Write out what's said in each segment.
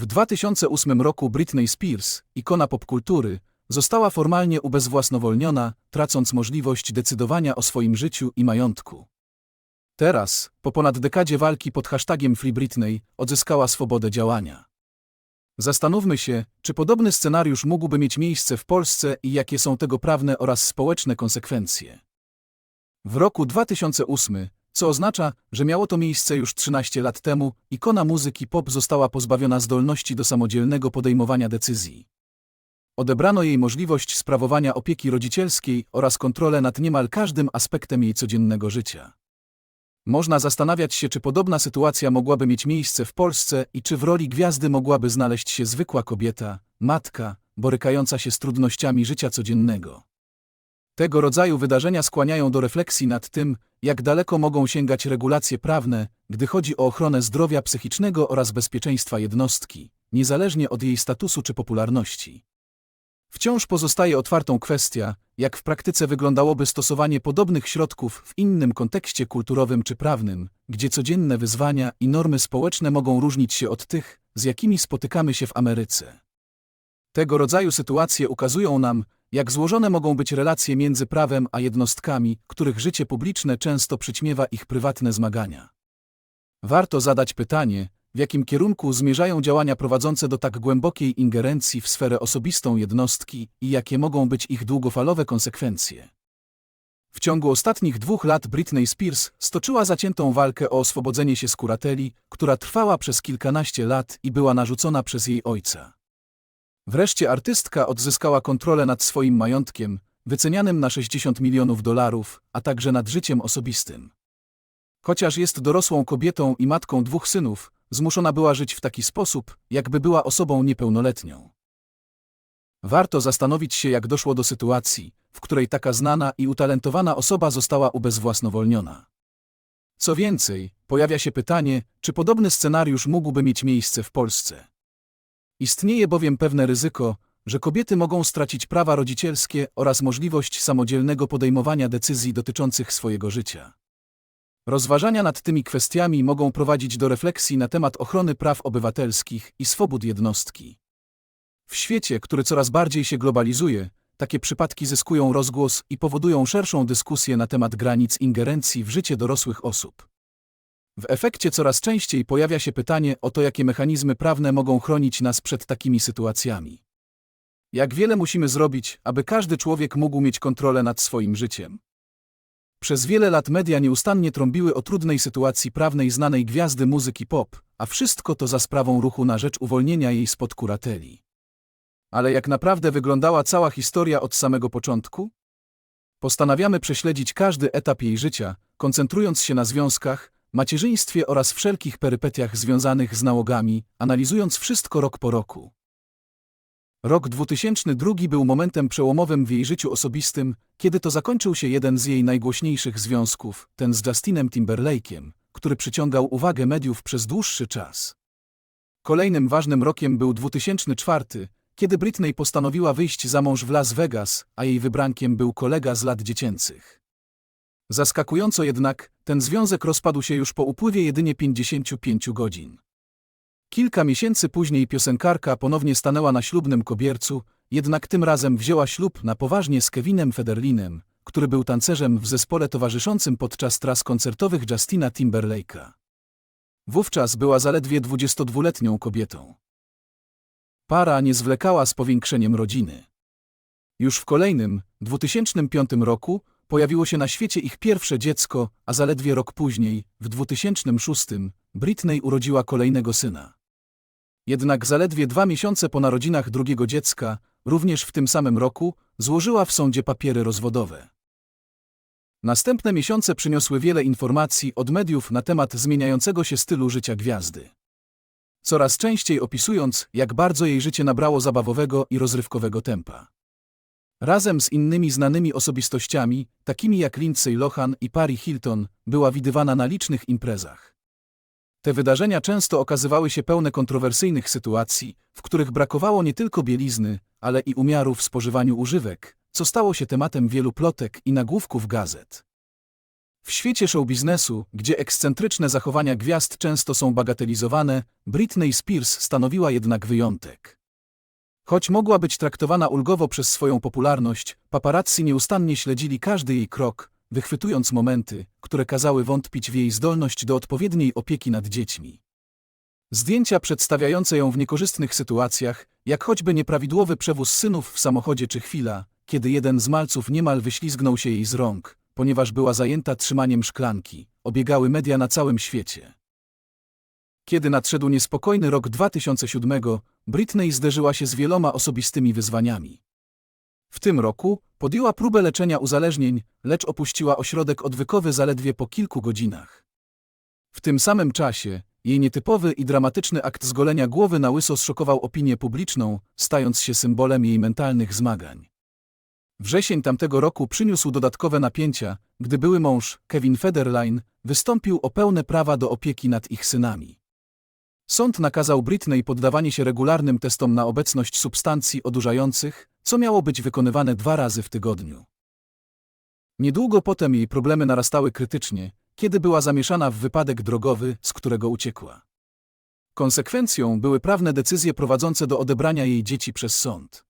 W 2008 roku Britney Spears, ikona popkultury, została formalnie ubezwłasnowolniona, tracąc możliwość decydowania o swoim życiu i majątku. Teraz, po ponad dekadzie walki pod hashtagiem Free Britney, odzyskała swobodę działania. Zastanówmy się, czy podobny scenariusz mógłby mieć miejsce w Polsce i jakie są tego prawne oraz społeczne konsekwencje. W roku 2008, co oznacza, że miało to miejsce już 13 lat temu, ikona muzyki pop została pozbawiona zdolności do samodzielnego podejmowania decyzji. Odebrano jej możliwość sprawowania opieki rodzicielskiej oraz kontrolę nad niemal każdym aspektem jej codziennego życia. Można zastanawiać się, czy podobna sytuacja mogłaby mieć miejsce w Polsce i czy w roli gwiazdy mogłaby znaleźć się zwykła kobieta, matka, borykająca się z trudnościami życia codziennego. Tego rodzaju wydarzenia skłaniają do refleksji nad tym, jak daleko mogą sięgać regulacje prawne, gdy chodzi o ochronę zdrowia psychicznego oraz bezpieczeństwa jednostki, niezależnie od jej statusu czy popularności. Wciąż pozostaje otwartą kwestia, jak w praktyce wyglądałoby stosowanie podobnych środków w innym kontekście kulturowym czy prawnym, gdzie codzienne wyzwania i normy społeczne mogą różnić się od tych, z jakimi spotykamy się w Ameryce. Tego rodzaju sytuacje ukazują nam, jak złożone mogą być relacje między prawem a jednostkami, których życie publiczne często przyćmiewa ich prywatne zmagania. Warto zadać pytanie, w jakim kierunku zmierzają działania prowadzące do tak głębokiej ingerencji w sferę osobistą jednostki i jakie mogą być ich długofalowe konsekwencje. W ciągu ostatnich dwóch lat Britney Spears stoczyła zaciętą walkę o oswobodzenie się z kurateli, która trwała przez kilkanaście lat i była narzucona przez jej ojca. Wreszcie artystka odzyskała kontrolę nad swoim majątkiem, wycenianym na 60 milionów dolarów, a także nad życiem osobistym. Chociaż jest dorosłą kobietą i matką dwóch synów, zmuszona była żyć w taki sposób, jakby była osobą niepełnoletnią. Warto zastanowić się, jak doszło do sytuacji, w której taka znana i utalentowana osoba została ubezwłasnowolniona. Co więcej, pojawia się pytanie, czy podobny scenariusz mógłby mieć miejsce w Polsce. Istnieje bowiem pewne ryzyko, że kobiety mogą stracić prawa rodzicielskie oraz możliwość samodzielnego podejmowania decyzji dotyczących swojego życia. Rozważania nad tymi kwestiami mogą prowadzić do refleksji na temat ochrony praw obywatelskich i swobód jednostki. W świecie, który coraz bardziej się globalizuje, takie przypadki zyskują rozgłos i powodują szerszą dyskusję na temat granic ingerencji w życie dorosłych osób. W efekcie coraz częściej pojawia się pytanie o to, jakie mechanizmy prawne mogą chronić nas przed takimi sytuacjami. Jak wiele musimy zrobić, aby każdy człowiek mógł mieć kontrolę nad swoim życiem. Przez wiele lat media nieustannie trąbiły o trudnej sytuacji prawnej znanej gwiazdy muzyki pop, a wszystko to za sprawą ruchu na rzecz uwolnienia jej spod kurateli. Ale jak naprawdę wyglądała cała historia od samego początku? Postanawiamy prześledzić każdy etap jej życia, koncentrując się na związkach, macierzyństwie oraz wszelkich perypetiach związanych z nałogami, analizując wszystko rok po roku. Rok 2002 był momentem przełomowym w jej życiu osobistym, kiedy to zakończył się jeden z jej najgłośniejszych związków, ten z Justinem Timberlake'iem, który przyciągał uwagę mediów przez dłuższy czas. Kolejnym ważnym rokiem był 2004, kiedy Britney postanowiła wyjść za mąż w Las Vegas, a jej wybrankiem był kolega z lat dziecięcych. Zaskakująco jednak, ten związek rozpadł się już po upływie jedynie 55 godzin. Kilka miesięcy później piosenkarka ponownie stanęła na ślubnym kobiercu, jednak tym razem wzięła ślub na poważnie z Kevinem Federlinem, który był tancerzem w zespole towarzyszącym podczas tras koncertowych Justina Timberlake'a. Wówczas była zaledwie 22-letnią kobietą. Para nie zwlekała z powiększeniem rodziny. Już w kolejnym, 2005 roku, pojawiło się na świecie ich pierwsze dziecko, a zaledwie rok później, w 2006, Britney urodziła kolejnego syna. Jednak zaledwie dwa miesiące po narodzinach drugiego dziecka, również w tym samym roku, złożyła w sądzie papiery rozwodowe. Następne miesiące przyniosły wiele informacji od mediów na temat zmieniającego się stylu życia gwiazdy. Coraz częściej opisując, jak bardzo jej życie nabrało zabawowego i rozrywkowego tempa. Razem z innymi znanymi osobistościami, takimi jak Lindsay Lohan i Paris Hilton, była widywana na licznych imprezach. Te wydarzenia często okazywały się pełne kontrowersyjnych sytuacji, w których brakowało nie tylko bielizny, ale i umiaru w spożywaniu używek, co stało się tematem wielu plotek i nagłówków gazet. W świecie showbiznesu, gdzie ekscentryczne zachowania gwiazd często są bagatelizowane, Britney Spears stanowiła jednak wyjątek. Choć mogła być traktowana ulgowo przez swoją popularność, paparazzi nieustannie śledzili każdy jej krok, wychwytując momenty, które kazały wątpić w jej zdolność do odpowiedniej opieki nad dziećmi. Zdjęcia przedstawiające ją w niekorzystnych sytuacjach, jak choćby nieprawidłowy przewóz synów w samochodzie czy chwila, kiedy jeden z malców niemal wyślizgnął się jej z rąk, ponieważ była zajęta trzymaniem szklanki, obiegały media na całym świecie. Kiedy nadszedł niespokojny rok 2007, Britney zderzyła się z wieloma osobistymi wyzwaniami. W tym roku podjęła próbę leczenia uzależnień, lecz opuściła ośrodek odwykowy zaledwie po kilku godzinach. W tym samym czasie jej nietypowy i dramatyczny akt zgolenia głowy na łyso zszokował opinię publiczną, stając się symbolem jej mentalnych zmagań. Wrzesień tamtego roku przyniósł dodatkowe napięcia, gdy były mąż, Kevin Federline, wystąpił o pełne prawa do opieki nad ich synami. Sąd nakazał Britney poddawanie się regularnym testom na obecność substancji odurzających, co miało być wykonywane dwa razy w tygodniu. Niedługo potem jej problemy narastały krytycznie, kiedy była zamieszana w wypadek drogowy, z którego uciekła. Konsekwencją były prawne decyzje prowadzące do odebrania jej dzieci przez sąd.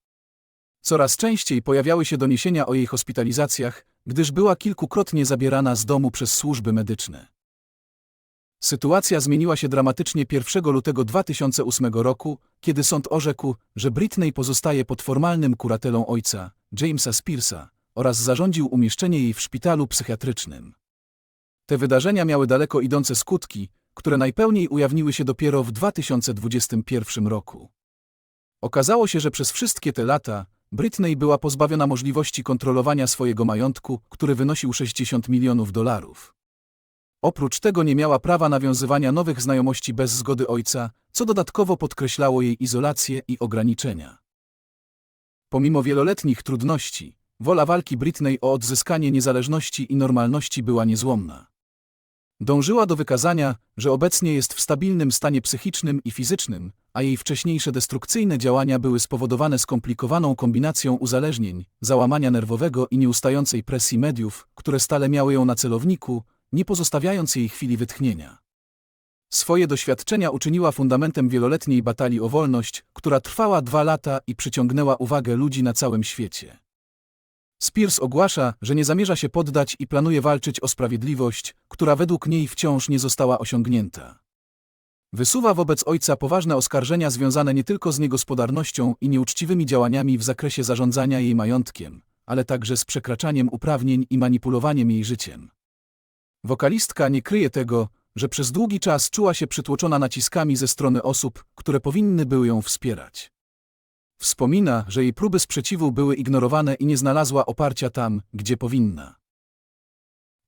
Coraz częściej pojawiały się doniesienia o jej hospitalizacjach, gdyż była kilkukrotnie zabierana z domu przez służby medyczne. Sytuacja zmieniła się dramatycznie 1 lutego 2008 roku, kiedy sąd orzekł, że Britney pozostaje pod formalnym kuratelą ojca, Jamesa Spearsa, oraz zarządził umieszczenie jej w szpitalu psychiatrycznym. Te wydarzenia miały daleko idące skutki, które najpełniej ujawniły się dopiero w 2021 roku. Okazało się, że przez wszystkie te lata Britney była pozbawiona możliwości kontrolowania swojego majątku, który wynosił 60 milionów dolarów. Oprócz tego nie miała prawa nawiązywania nowych znajomości bez zgody ojca, co dodatkowo podkreślało jej izolację i ograniczenia. Pomimo wieloletnich trudności, wola walki Britney o odzyskanie niezależności i normalności była niezłomna. Dążyła do wykazania, że obecnie jest w stabilnym stanie psychicznym i fizycznym, a jej wcześniejsze destrukcyjne działania były spowodowane skomplikowaną kombinacją uzależnień, załamania nerwowego i nieustającej presji mediów, które stale miały ją na celowniku, nie pozostawiając jej chwili wytchnienia. Swoje doświadczenia uczyniła fundamentem wieloletniej batalii o wolność, która trwała dwa lata i przyciągnęła uwagę ludzi na całym świecie. Spears ogłasza, że nie zamierza się poddać i planuje walczyć o sprawiedliwość, która według niej wciąż nie została osiągnięta. Wysuwa wobec ojca poważne oskarżenia związane nie tylko z niegospodarnością i nieuczciwymi działaniami w zakresie zarządzania jej majątkiem, ale także z przekraczaniem uprawnień i manipulowaniem jej życiem. Wokalistka nie kryje tego, że przez długi czas czuła się przytłoczona naciskami ze strony osób, które powinny były ją wspierać. Wspomina, że jej próby sprzeciwu były ignorowane i nie znalazła oparcia tam, gdzie powinna.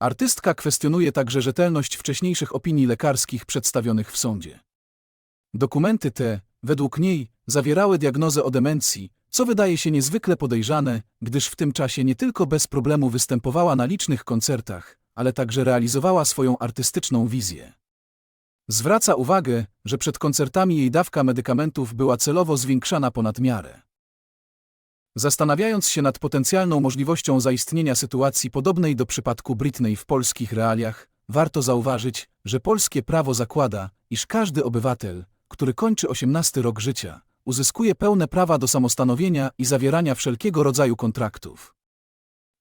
Artystka kwestionuje także rzetelność wcześniejszych opinii lekarskich przedstawionych w sądzie. Dokumenty te, według niej, zawierały diagnozę o demencji, co wydaje się niezwykle podejrzane, gdyż w tym czasie nie tylko bez problemu występowała na licznych koncertach, ale także realizowała swoją artystyczną wizję. Zwraca uwagę, że przed koncertami jej dawka medykamentów była celowo zwiększana ponad miarę. Zastanawiając się nad potencjalną możliwością zaistnienia sytuacji podobnej do przypadku Britney w polskich realiach, warto zauważyć, że polskie prawo zakłada, iż każdy obywatel, który kończy 18 rok życia, uzyskuje pełne prawa do samostanowienia i zawierania wszelkiego rodzaju kontraktów.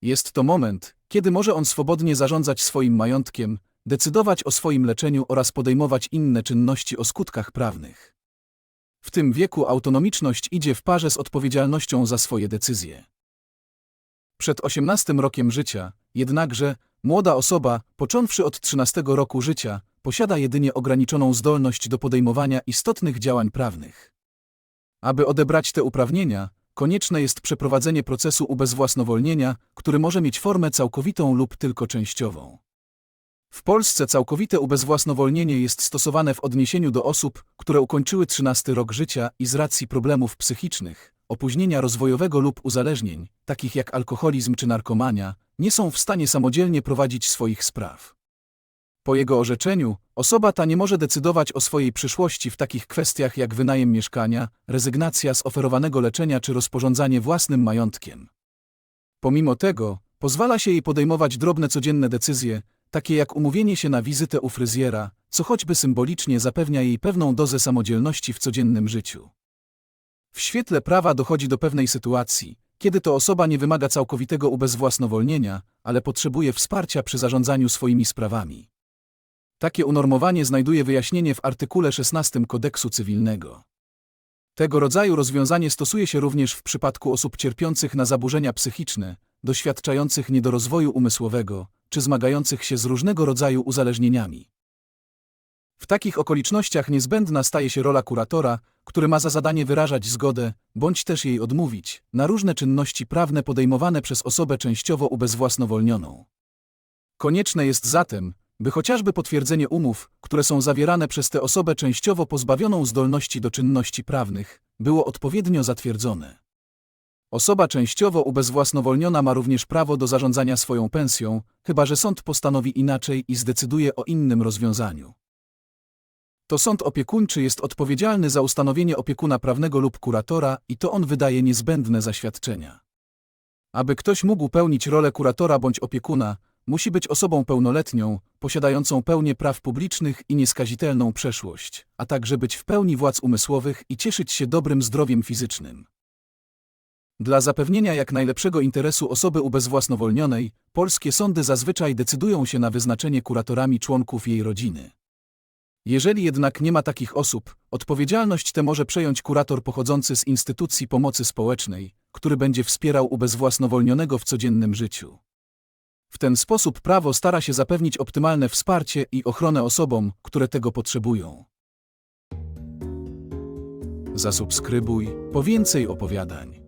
Jest to moment, kiedy może on swobodnie zarządzać swoim majątkiem, decydować o swoim leczeniu oraz podejmować inne czynności o skutkach prawnych. W tym wieku autonomiczność idzie w parze z odpowiedzialnością za swoje decyzje. Przed 18 rokiem życia, jednakże, młoda osoba, począwszy od 13 roku życia, posiada jedynie ograniczoną zdolność do podejmowania istotnych działań prawnych. Aby odebrać te uprawnienia, konieczne jest przeprowadzenie procesu ubezwłasnowolnienia, który może mieć formę całkowitą lub tylko częściową. W Polsce całkowite ubezwłasnowolnienie jest stosowane w odniesieniu do osób, które ukończyły 13 rok życia i z racji problemów psychicznych, opóźnienia rozwojowego lub uzależnień, takich jak alkoholizm czy narkomania, nie są w stanie samodzielnie prowadzić swoich spraw. Po jego orzeczeniu, osoba ta nie może decydować o swojej przyszłości w takich kwestiach jak wynajem mieszkania, rezygnacja z oferowanego leczenia czy rozporządzanie własnym majątkiem. Pomimo tego, pozwala się jej podejmować drobne codzienne decyzje, takie jak umówienie się na wizytę u fryzjera, co choćby symbolicznie zapewnia jej pewną dozę samodzielności w codziennym życiu. W świetle prawa dochodzi do pewnej sytuacji, kiedy to osoba nie wymaga całkowitego ubezwłasnowolnienia, ale potrzebuje wsparcia przy zarządzaniu swoimi sprawami. Takie unormowanie znajduje wyjaśnienie w artykule 16 kodeksu cywilnego. Tego rodzaju rozwiązanie stosuje się również w przypadku osób cierpiących na zaburzenia psychiczne, doświadczających niedorozwoju umysłowego, czy zmagających się z różnego rodzaju uzależnieniami. W takich okolicznościach niezbędna staje się rola kuratora, który ma za zadanie wyrażać zgodę, bądź też jej odmówić, na różne czynności prawne podejmowane przez osobę częściowo ubezwłasnowolnioną. Konieczne jest zatem, by chociażby potwierdzenie umów, które są zawierane przez tę osobę częściowo pozbawioną zdolności do czynności prawnych, było odpowiednio zatwierdzone. Osoba częściowo ubezwłasnowolniona ma również prawo do zarządzania swoją pensją, chyba że sąd postanowi inaczej i zdecyduje o innym rozwiązaniu. To sąd opiekuńczy jest odpowiedzialny za ustanowienie opiekuna prawnego lub kuratora i to on wydaje niezbędne zaświadczenia. Aby ktoś mógł pełnić rolę kuratora bądź opiekuna, musi być osobą pełnoletnią, posiadającą pełnię praw publicznych i nieskazitelną przeszłość, a także być w pełni władz umysłowych i cieszyć się dobrym zdrowiem fizycznym. Dla zapewnienia jak najlepszego interesu osoby ubezwłasnowolnionej, polskie sądy zazwyczaj decydują się na wyznaczenie kuratorami członków jej rodziny. Jeżeli jednak nie ma takich osób, odpowiedzialność tę może przejąć kurator pochodzący z instytucji pomocy społecznej, który będzie wspierał ubezwłasnowolnionego w codziennym życiu. W ten sposób prawo stara się zapewnić optymalne wsparcie i ochronę osobom, które tego potrzebują. Zasubskrybuj po więcej opowiadań.